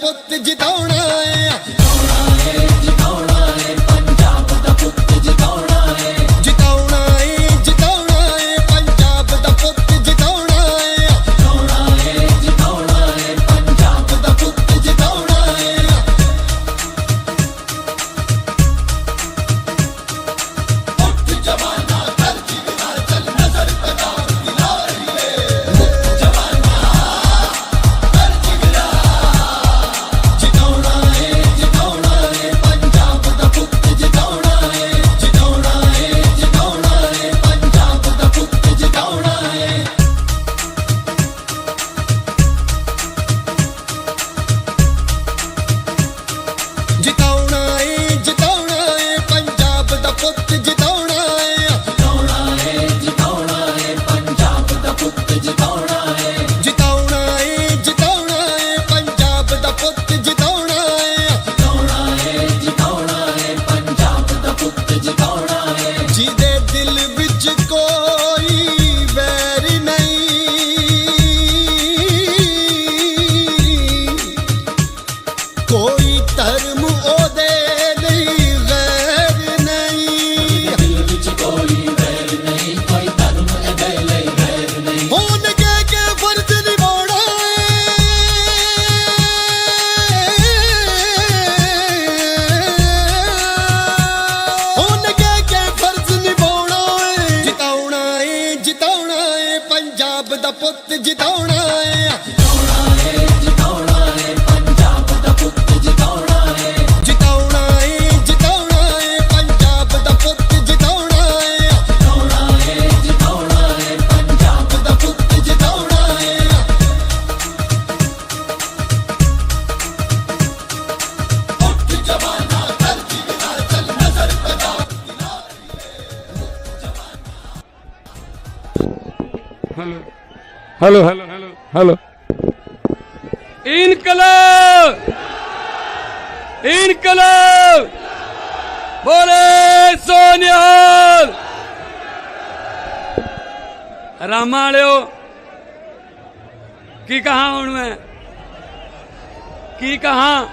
ਪੰਜਾਬ ਦਾ hello hello hello hello hello इनकलाब इनकलाब बोले सोनियाल ਰਾਮਾ ਵਾਲਿਓ ਕੀ ਕਹਾਂ ਹੁਣ ਮੈਂ ਕੀ ਕਹਾਂ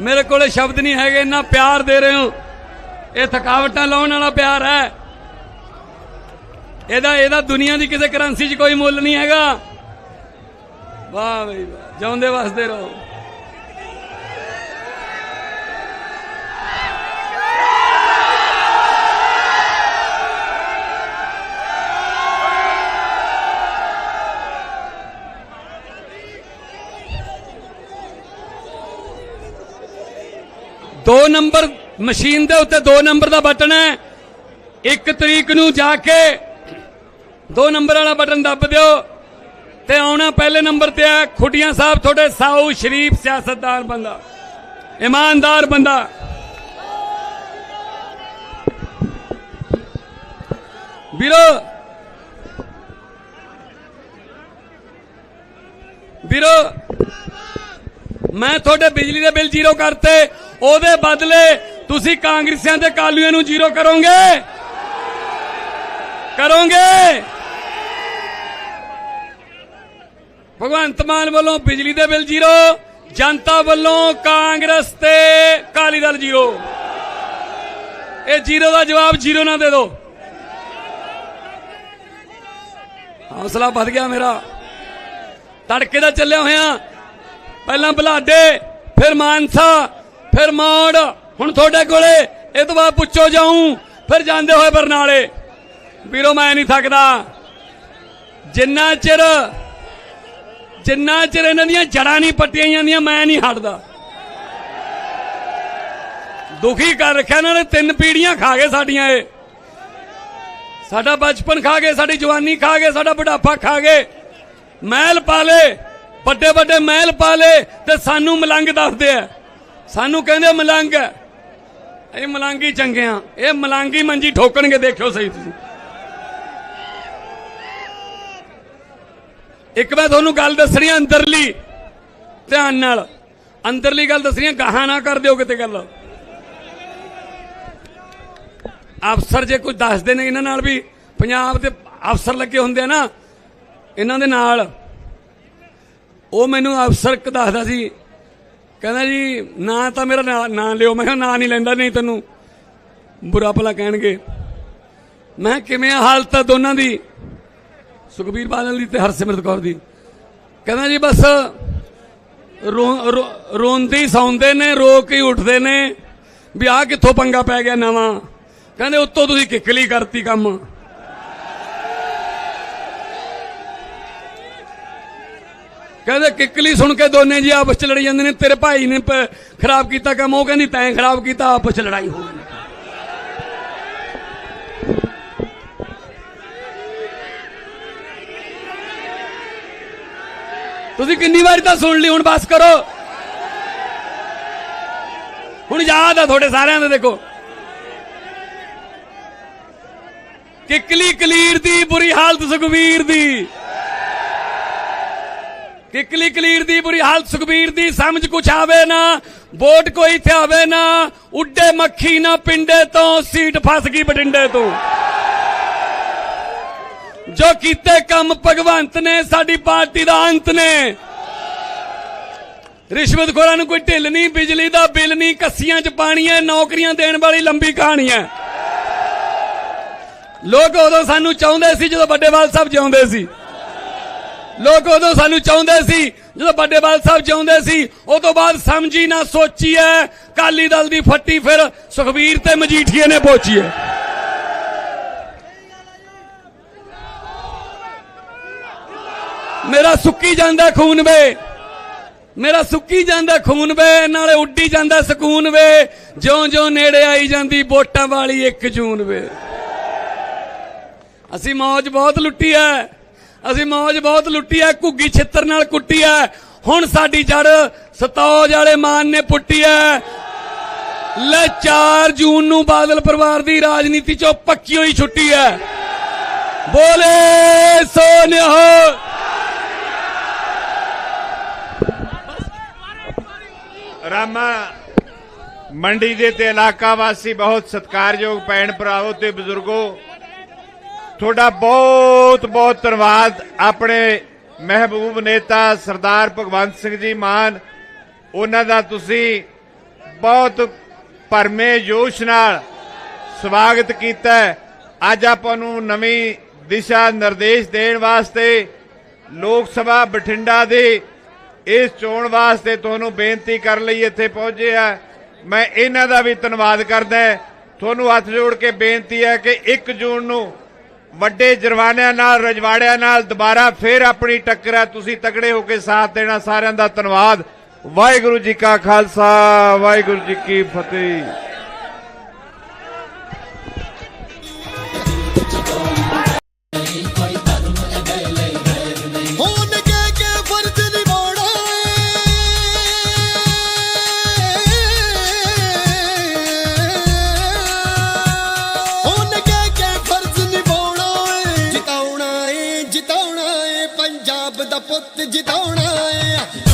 ਮੇਰੇ ਕੋਲੇ ਸ਼ਬਦ ਨਹੀਂ ਹੈਗੇ ਇੰਨਾ ਪਿਆਰ ਦੇ ਰਹੇ ਹੋ ਇਹ ਥਕਾਵਟਾਂ ਲਾਉਣ ਵਾਲਾ ਪਿਆਰ ਹੈ ਇਹਦਾ ਇਹਦਾ ਦੁਨੀਆ ਦੀ ਕਿਸੇ ਕਰੰਸੀ 'ਚ ਕੋਈ ਮੁੱਲ ਨਹੀਂ ਹੈਗਾ। ਵਾਹ ਬਈ ਵਾਹ, ਜਿਉਂਦੇ ਵਸਦੇ ਰਹੋ। ਦੋ ਨੰਬਰ ਮਸ਼ੀਨ ਦੇ ਉੱਤੇ ਦੋ ਨੰਬਰ ਦਾ ਬਟਨ ਹੈ। ਇੱਕ ਤਰੀਕ ਨੂੰ ਜਾ ਕੇ ਦੋ ਨੰਬਰ ਵਾਲਾ ਬਟਨ ਦੱਬ ਦਿਓ। ਤੇ ਆਉਣਾ ਪਹਿਲੇ ਨੰਬਰ ਤੇ ਆ, ਖੁੱਡੀਆਂ ਸਾਹਿਬ, ਤੁਹਾਡੇ ਸਾਊ ਸ਼ਰੀਫ ਸਿਆਸਤਦਾਨ ਬੰਦਾ। ਇਮਾਨਦਾਰ ਬੰਦਾ। ਵੀਰੋ ਵੀਰੋ, ਮੈਂ ਤੁਹਾਡੇ ਬਿਜਲੀ ਦੇ ਬਿੱਲ ਜ਼ੀਰੋ ਕਰਤੇ। ਉਹਦੇ ਬਦਲੇ ਤੁਸੀਂ ਕਾਂਗਰਸੀਆਂ ਤੇ ਕਾਲੂਆਂ ਨੂੰ ਜ਼ੀਰੋ ਕਰੋਗੇ। ਕਰੋਗੇ। ਭਗਵੰਤ ਮਾਨ ਵੱਲੋਂ ਬਿਜਲੀ ਦੇ ਬਿੱਲ ਜ਼ੀਰੋ, ਜਨਤਾ ਵੱਲੋਂ ਕਾਂਗਰਸ ਤੇ ਕਾਲੀ ਦਲ ਜ਼ੀਰੋ। ਇਹ ਜ਼ੀਰੋ ਦਾ ਜਵਾਬ ਜ਼ੀਰੋ ਨਾ ਦੇ ਦਿਓ। ਹੌਸਲਾ ਵੱਧ ਗਿਆ ਮੇਰਾ। ਤੜਕੇ ਦਾ ਚੱਲਿਆ ਹੋਇਆ। ਪਹਿਲਾਂ ਬਲਾਡੇ, ਫਿਰ ਮਾਨਸਾ, ਫਿਰ ਮੌੜ, ਹੁਣ ਤੁਹਾਡੇ ਕੋਲੇ। ਇਹ ਤੋਂ ਬਾਅਦ ਪੁੱਛੋ ਜਾਊਂ, ਫਿਰ ਜਾਂਦੇ ਹੋਏ ਬਰਨਾਲੇ। ਵੀਰੋ, ਮੈਂ ਨਹੀਂ ਥੱਕਦਾ। ਜਿੰਨਾ ਚਿਰ ਜਿੰਨਾ ਚਿਰ ਇਹਨਾਂ ਦੀਆਂ ਜੜਾਂ ਨਹੀਂ ਪੱਟੀਆਂ ਜਾਂਦੀਆਂ, ਮੈਂ ਨਹੀਂ ਹਟਦਾ। ਦੁਖੀ ਕਰ ਰੱਖਿਆ ਇਹਨਾਂ ਨੇ, ਤਿੰਨ ਪੀੜੀਆਂ ਖਾ ਗਏ ਸਾਡੀਆਂ ਇਹ। ਸਾਡਾ ਬਚਪਨ ਖਾ ਗਏ, ਸਾਡੀ ਜਵਾਨੀ ਖਾ ਗਏ, ਸਾਡਾ ਬੁਢਾਪਾ ਖਾ ਗਏ। ਮਹਿਲ ਪਾ ਲੇ, ਵੱਡੇ ਵੱਡੇ ਮਹਿਲ ਪਾ ਲੇ ਤੇ ਸਾਨੂੰ ਮਲੰਗ ਦੱਸਦੇ ਆ। ਸਾਨੂੰ ਕਹਿੰਦੇ ਮਲੰਗ ਹੈ। ਇਹ ਮਲੰਗੀ ਚੰਗੇ ਆ ਇਹ ਮਲੰਗੀ ਮੰਜੀ ਠੋਕਣਗੇ, ਦੇਖਿਓ ਸਹੀ ਤੁਸੀਂ। ਇੱਕ ਮੈਂ ਤੁਹਾਨੂੰ ਗੱਲ ਦੱਸਣੀ ਅੰਦਰਲੀ ਧਿਆਨ ਨਾਲ। ਅੰਦਰਲੀ ਗੱਲ ਦੱਸਣੀ ਆ ਗਾਹਾਂ ਨਾ ਕਰ ਦਿਓ ਕਿਤੇ ਗੱਲ। ਅਫਸਰ ਜੇ ਕੁਝ ਦੱਸਦੇ ਨੇ ਇਹਨਾਂ ਨਾਲ ਵੀ ਪੰਜਾਬ ਦੇ ਅਫਸਰ ਲੱਗੇ ਹੁੰਦੇ ਆ ਨਾ ਇਹਨਾਂ ਦੇ ਨਾਲ। ਉਹ ਮੈਨੂੰ ਅਫਸਰ ਇੱਕ ਦੱਸਦਾ ਸੀ ਕਹਿੰਦਾ ਜੀ ਨਾ ਤਾਂ ਮੇਰਾ ਨਾਂ- ਲਿਓ। ਮੈਂ ਕਿਹਾ ਨਾਂ ਨਹੀਂ ਲੈਂਦਾ ਨਹੀਂ ਤੈਨੂੰ। ਬੁਰਾ ਭਲਾ ਕਹਿਣਗੇ। ਮੈਂ ਕਿਹਾ, ਕਿਵੇਂ ਹਾਲਤ ਆ ਦੋਨਾਂ ਦੀ? ਸੁਖਬੀਰ ਬਾਦਲ ਦੀ ਤੇ ਹਰਸਿਮਰਤ ਕੌਰ ਦੀ। ਕਹਿੰਦਾ ਜੀ ਬਸ ਰੋ- ਰੋ- ਰੋਂਦੇ ਸੌਂਦੇ ਨੇ, ਰੋ ਕੇ ਉੱਠਦੇ ਨੇ, ਵੀ ਆ ਕਿੱਥੋਂ ਪੰਗਾ ਪੈ ਗਿਆ ਨਵਾਂ। ਕਹਿੰਦੇ ਉੱਤੋਂ ਤੁਸੀਂ ਕਿੱਕਲੀ ਕਰਤੀ ਕੰਮ। ਕਹਿੰਦੇ ਕਿੱਕਲੀ ਸੁਣ ਕੇ ਦੋਨੇ ਜੀ ਆਪਸ ਚ ਲੜੀ ਜਾਂਦੇ ਨੇ, ਤੇਰੇ ਭਾਈ ਨੇ ਖਰਾਬ ਕੀਤਾ ਕੰਮ, ਉਹ ਕਹਿੰਦੀ ਤੈਂ ਖਰਾਬ ਕੀਤਾ, ਆਪਸ ਚ ਲੜਾਈ ਹੋ ਗਈ। ਤੁਸੀਂ ਕਿੰਨੀ ਵਾਰੀ ਤਾਂ ਸੁਣ ਲਈ, ਹੁਣ ਬਸ ਕਰੋ। ਹੁਣ ਯਾਦ ਆ ਤੁਹਾਡੇ ਸਾਰਿਆਂ ਦੇ, ਦੇਖੋ। ਕਿਕਲੀ ਕਲੀਰ ਦੀ, ਬੁਰੀ ਹਾਲਤ ਸੁਖਵੀਰ ਦੀ। ਕਿਕਲੀ ਕਲੀਰ ਦੀ, ਬੁਰੀ ਹਾਲਤ ਸੁਖਬੀਰ ਦੀ, ਸਮਝ ਕੁਛ ਆਵੇ ਨਾ, ਵੋਟ ਕੋਈ ਇੱਥੇ ਆਵੇ ਨਾ, ਉੱਡੇ ਮੱਖੀ ਨਾ ਪਿੰਡੇ ਤੋਂ, ਸੀਟ ਫਸ ਗਈ ਬਟਿੰਡੇ ਤੋਂ। ਜੋ ਕੀਤੇ ਕੰਮ ਭਗਵੰਤ ਨੇ, ਸਾਡੀ ਪਾਰਟੀ ਦਾ ਅੰਤ ਨੇ। ਰਿਸ਼ਵਤਖੋਰਾਂ ਨੂੰ ਕੋਈ ਢਿੱਲ ਨਹੀਂ, ਬਿਜਲੀ ਦਾ ਬਿੱਲ ਨਹੀਂ, ਕੱਸੀਆਂ 'ਚ ਪਾਣੀ ਹੈ, ਨੌਕਰੀਆਂ ਦੇਣ ਵਾਲੀ ਲੰਬੀ ਕਹਾਣੀ ਹੈ। ਲੋਕ ਉਦੋਂ ਸਾਨੂੰ ਚਾਹੁੰਦੇ ਸੀ ਜਦੋਂ ਵੱਡੇਵਾਲ ਸਾਹਿਬ ਜਿਉਂਦੇ ਸੀ। ਲੋਕ ਉਦੋਂ ਸਾਨੂੰ ਚਾਹੁੰਦੇ ਸੀ ਜਦੋਂ ਵੱਡੇਵਾਲ ਸਾਹਿਬ ਚਾਹੁੰਦੇ ਸੀ। ਉਹ ਤੋਂ ਬਾਅਦ ਸਮਝੀ ਨਾ ਸੋਚੀ ਐ ਕਾਲੀ ਦਲ ਦੀ ਫੱਟੀ ਫਿਰ ਸੁਖਬੀਰ ਤੇ ਮਜੀਠੀਏ ਨੇ ਪਹੁੰਚੀ ਐ ਮੇਰਾ ਸੁੱਕੀ ਜਾਂਦਾ ਖੂਨ ਵੇ। ਮੇਰਾ ਸੁੱਕੀ ਜਾਂਦਾ ਖੂਨ ਵੇ, ਨਾਲੇ ਉੱਡੀ ਜਾਂਦਾ ਸਕੂਨ ਵੇ। ਜਿਉਂ-ਜਿਉਂ ਨੇੜੇ ਆਈ ਜਾਂਦੀ, ਵੋਟਾਂ ਵਾਲੀ 1 ਜੂਨ ਵੇ। ਅਸੀਂ ਮੌਜ ਬਹੁਤ ਲੁੱਟੀ ਐ। ਅਸੀਂ ਮੌਜ ਬਹੁਤ ਲੁੱਟੀ ਐ, ਘੁੱਗੀ ਛਿੱਤਰ ਨਾਲ ਕੁੱਟੀ ਐ। ਹੁਣ ਸਾਡੀ ਜੜ ਸਤੌਜ ਵਾਲੇ ਮਾਨ ਨੇ ਪੁੱਟੀ ਐ। ਲੈ 4 ਜੂਨ ਨੂੰ ਬਾਦਲ ਪਰਿਵਾਰ ਦੀ ਰਾਜਨੀਤੀ ਚੋਂ ਪੱਕੀ ਹੋਈ ਛੁੱਟੀ ਐ। ਬੋਲੇ ਸੋ ਨਿਹੋ ਰਾਮਾ, ਮੰਡੀ ਦੇ ਤੇ ਇਲਾਕਾ ਵਾਸੀ ਬਹੁਤ ਸਤਿਕਾਰਯੋਗ ਭੈਣ ਭਰਾਵੋ ਤੇ ਬਜ਼ੁਰਗੋ, ਤੁਹਾਡਾ ਬਹੁਤ ਬਹੁਤ ਧੰਨਵਾਦ। ਆਪਣੇ ਮਹਿਬੂਬ ਨੇਤਾ ਸਰਦਾਰ ਭਗਵੰਤ ਸਿੰਘ ਜੀ ਮਾਨ, ਉਹਨਾਂ ਦਾ ਤੁਸੀਂ ਬਹੁਤ ਭਰਮੇ ਜੋਸ਼ ਨਾਲ ਸਵਾਗਤ ਕੀਤਾ ਅੱਜ ਆਪਾਂ ਨੂੰ ਨਵੀਂ ਦਿਸ਼ਾ ਨਿਰਦੇਸ਼ ਦੇਣ ਵਾਸਤੇ ਲੋਕ ਸਭਾ ਬਠਿੰਡਾ ਦੇ ਇਸ ਚੋਣ ਵਾਸਤੇ ਤੁਹਾਨੂੰ ਬੇਨਤੀ ਕਰਨ ਲਈ ਇੱਥੇ ਪਹੁੰਚੇ ਆ। ਮੈਂ ਇਹਨਾਂ ਦਾ ਵੀ ਧੰਨਵਾਦ ਕਰਦਾ ਤੁਹਾਨੂੰ ਹੱਥ ਜੋੜ ਕੇ ਬੇਨਤੀ ਹੈ ਕਿ 1 ਜੂਨ ਨੂੰ ਵੱਡੇ ਜੁਰਮਾਨਿਆਂ ਨਾਲ, ਰਜਵਾੜਿਆਂ ਨਾਲ ਦੁਬਾਰਾ ਫੇਰ ਆਪਣੀ ਟੱਕਰ ਹੈ। ਤੁਸੀਂ ਤਗੜੇ ਹੋ ਕੇ ਸਾਥ ਦੇਣਾ ਸਾਰਿਆਂ ਦਾ ਧੰਨਵਾਦ। ਵਾਹਿਗੁਰੂ ਜੀ ਕਾ ਖਾਲਸਾ, ਵਾਹਿਗੁਰੂ ਜੀ ਕੀ ਫਤਿਹ। ਪੰਜਾਬ ਦਾ ਪੁੱਤ ਜਿਤਾਉਣਾ ਏ